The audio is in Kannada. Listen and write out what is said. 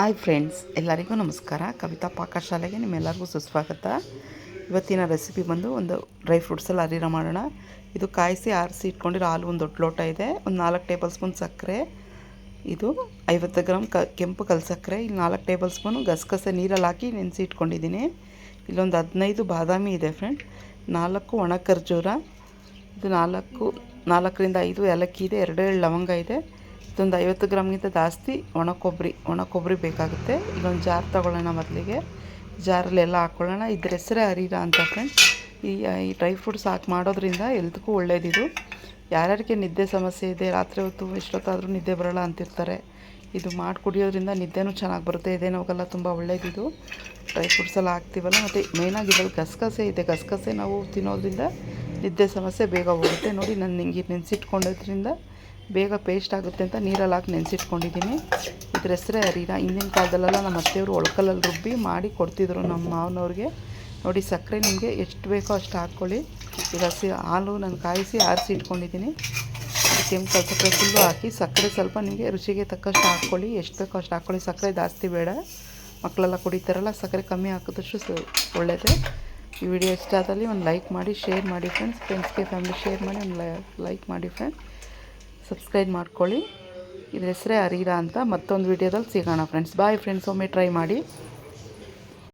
ಹಾಯ್ ಫ್ರೆಂಡ್ಸ್, ಎಲ್ಲರಿಗೂ ನಮಸ್ಕಾರ. ಕವಿತಾ ಪಾಕಶಾಲೆಗೆ ನಿಮ್ಮೆಲ್ಲರಿಗೂ ಸುಸ್ವಾಗತ. ಇವತ್ತಿನ ರೆಸಿಪಿ ಬಂದು ಒಂದು ಡ್ರೈ ಫ್ರೂಟ್ಸಲ್ಲಿ ಹರಿರ ಮಾಡೋಣ. ಇದು ಕಾಯಿಸಿ ಆರಿಸಿ ಇಟ್ಕೊಂಡಿರೋ ಹಾಲು ಒಂದು ದೊಡ್ಡ ಲೋಟ ಇದೆ. ಒಂದು ನಾಲ್ಕು ಟೇಬಲ್ ಸ್ಪೂನ್ ಸಕ್ಕರೆ. ಇದು ಐವತ್ತು ಗ್ರಾಮ್ ಕ ಕೆಂಪು ಕಲ್ ಸಕ್ಕರೆ ಇಲ್ಲಿ ನಾಲ್ಕು ಟೇಬಲ್ ಸ್ಪೂನು ಗಸಗಸೆ ನೀರಲ್ಲಿ ಹಾಕಿ ನೆನೆಸಿ ಇಟ್ಕೊಂಡಿದ್ದೀನಿ. ಇಲ್ಲೊಂದು ಹದಿನೈದು ಬಾದಾಮಿ ಇದೆ ಫ್ರೆಂಡ್ ನಾಲ್ಕು ಒಣ ಖರ್ಜೂರ. ಇದು ನಾಲ್ಕು, ನಾಲ್ಕರಿಂದ ಐದು ಏಲಕ್ಕಿ ಇದೆ. ಎರಡು ಲವಂಗ ಇದೆ. ಇದೊಂದು ಐವತ್ತು ಗ್ರಾಮ್ಗಿಂತ ಜಾಸ್ತಿ ಒಣ ಕೊಬ್ಬರಿ ಒಣ ಕೊಬ್ಬರಿ ಬೇಕಾಗುತ್ತೆ. ಇದೊಂದು ಜಾರ್ ತೊಗೊಳ್ಳೋಣ ಮೊದಲಿಗೆ. ಜಾರಲ್ಲೆಲ್ಲ ಹಾಕ್ಕೊಳ್ಳೋಣ ಇದ್ರ ಹೆಸರೇ ಹರಿರ ಅಂತ ಫ್ರೆಂಡ್ಸ್ ಈ ಈ ಡ್ರೈ ಫ್ರೂಟ್ಸ್ ಹಾಕಿ ಮಾಡೋದ್ರಿಂದ ಎಲ್ದಕ್ಕೂ ಒಳ್ಳೇದಿದು. ಯಾರ್ಯಾರಿಗೆ ನಿದ್ದೆ ಸಮಸ್ಯೆ ಇದೆ, ರಾತ್ರಿ ಹೊತ್ತು ಎಷ್ಟೊತ್ತಾದರೂ ನಿದ್ದೆ ಬರೋಲ್ಲ ಅಂತಿರ್ತಾರೆ, ಇದು ಮಾಡಿ ಕುಡಿಯೋದ್ರಿಂದ ನಿದ್ದೆನೂ ಚೆನ್ನಾಗಿ ಬರುತ್ತೆ. ಎದೆ ನೋವಲ್ಲ ತುಂಬ ಒಳ್ಳೇದಿದು. ಡ್ರೈ ಫ್ರೂಟ್ಸೆಲ್ಲ ಹಾಕ್ತೀವಲ್ಲ, ಮತ್ತು ಮೇಯ್ನಾಗಿ ಇದ್ರಲ್ಲಿ ಗಸಗಸೆ ಇದೆ. ಗಸಗಸೆ ನಾವು ತಿನ್ನೋದ್ರಿಂದ ನಿದ್ದೆ ಸಮಸ್ಯೆ ಬೇಗ ಹೋಗುತ್ತೆ. ನೋಡಿ, ನಾನು ನಿಂಗೆ ನೆನೆಸಿಟ್ಕೊಂಡಿದ್ರಿಂದ ಬೇಗ ಪೇಸ್ಟ್ ಆಗುತ್ತೆ ಅಂತ ನೀರಲ್ಲಿ ಹಾಕಿ ನೆನೆಸಿಟ್ಕೊಂಡಿದ್ದೀನಿ. ಇದ್ರ ಹೆಸರೇ ಹರಿರ ಹಿಂದಿನ ಕಾಲದಲ್ಲೆಲ್ಲ ನಮ್ಮ ಅತ್ತೆಯವರು ಒಳ್ಕಲ್ಲಲ್ಲಿ ರುಬ್ಬಿ ಮಾಡಿ ಕೊಡ್ತಿದ್ರು ನಮ್ಮ ಮಾವನವ್ರಿಗೆ. ನೋಡಿ ಸಕ್ಕರೆ ನಿಮಗೆ ಎಷ್ಟು ಬೇಕೋ ಅಷ್ಟು ಹಾಕ್ಕೊಳ್ಳಿ. ಈಗ ಹಸಿ ಹಾಲು ನಾನು ಕಾಯಿಸಿ ಆರಿಸಿ ಇಟ್ಕೊಂಡಿದ್ದೀನಿ. ಕೆಂಪು ಸಕ್ಕರೆ ಫುಲ್ಲು ಹಾಕಿ ಸಕ್ಕರೆ ಸ್ವಲ್ಪ ನಿಮಗೆ ರುಚಿಗೆ ತಕ್ಕಷ್ಟು ಹಾಕ್ಕೊಳ್ಳಿ. ಎಷ್ಟು ಬೇಕೋ ಅಷ್ಟು ಹಾಕ್ಕೊಳ್ಳಿ. ಸಕ್ಕರೆ ಜಾಸ್ತಿ ಬೇಡ. ಮಕ್ಕಳೆಲ್ಲ ಕುಡಿತಾರಲ್ಲ, ಸಕ್ಕರೆ ಕಮ್ಮಿ ಹಾಕಿದಷ್ಟು ಸ ಒಳ್ಳೆಯದೇ ಈ ವಿಡಿಯೋ ಇಷ್ಟ ಆದಲ್ಲಿ ಒಂದು ಲೈಕ್ ಮಾಡಿ, ಶೇರ್ ಮಾಡಿ ಫ್ರೆಂಡ್ಸ್ ಫ್ರೆಂಡ್ಸ್ಗೆ ಫ್ಯಾಮಿಲಿ ಶೇರ್ ಮಾಡಿ ಒಂದು ಲೈಕ್ ಮಾಡಿ ಫ್ರೆಂಡ್ ಸಬ್ಸ್ಕ್ರೈಬ್ ಮಾಡ್ಕೊಳ್ಳಿ. ಇದ್ರ ಹೆಸರೇ ಅರೀರಾ ಅಂತ ಮತ್ತೊಂದು ವೀಡಿಯೋದಲ್ಲಿ ಸಿಗೋಣ ಫ್ರೆಂಡ್ಸ್ ಬಾಯ್ ಫ್ರೆಂಡ್ಸ್ ಒಮ್ಮೆ ಟ್ರೈ ಮಾಡಿ.